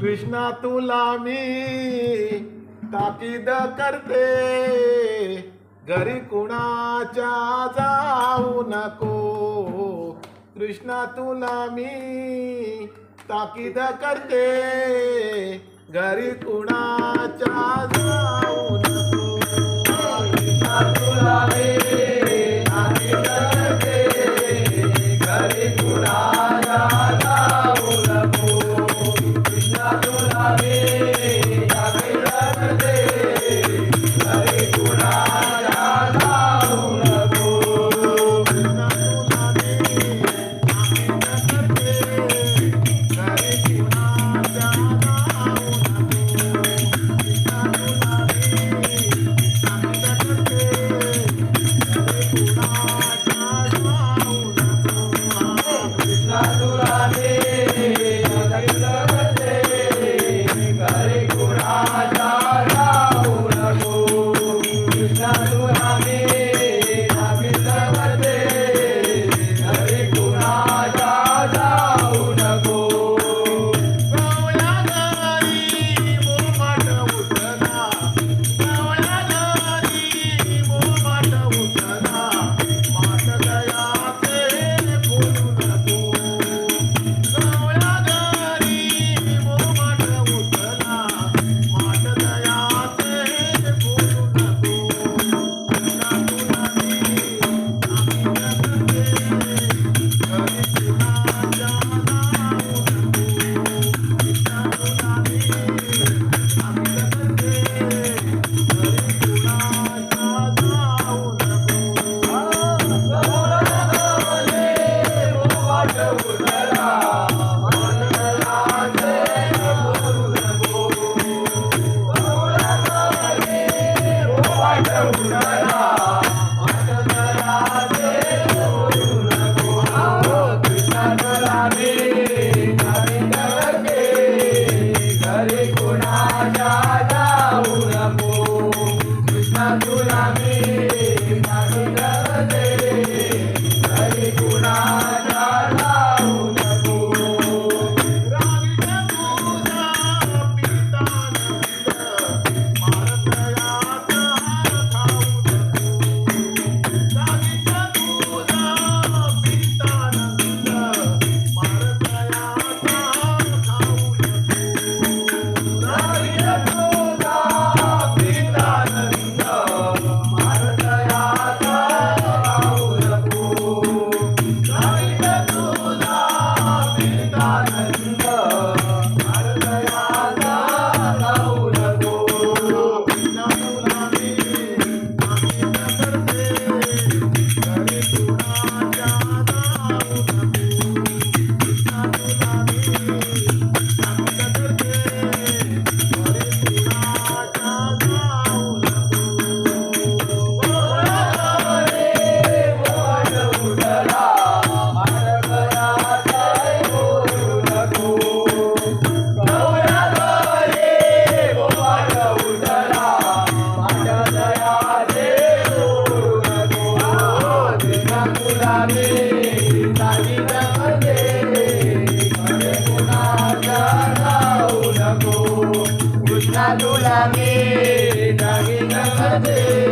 कृष्णा तुला मी ताकीद करते. घरी कुणाच्या जाऊ नको. कृष्णा तुला मी ताकीद करते. घरी कुणाच्या जाऊ नको. Hare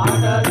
ಮಾಡದ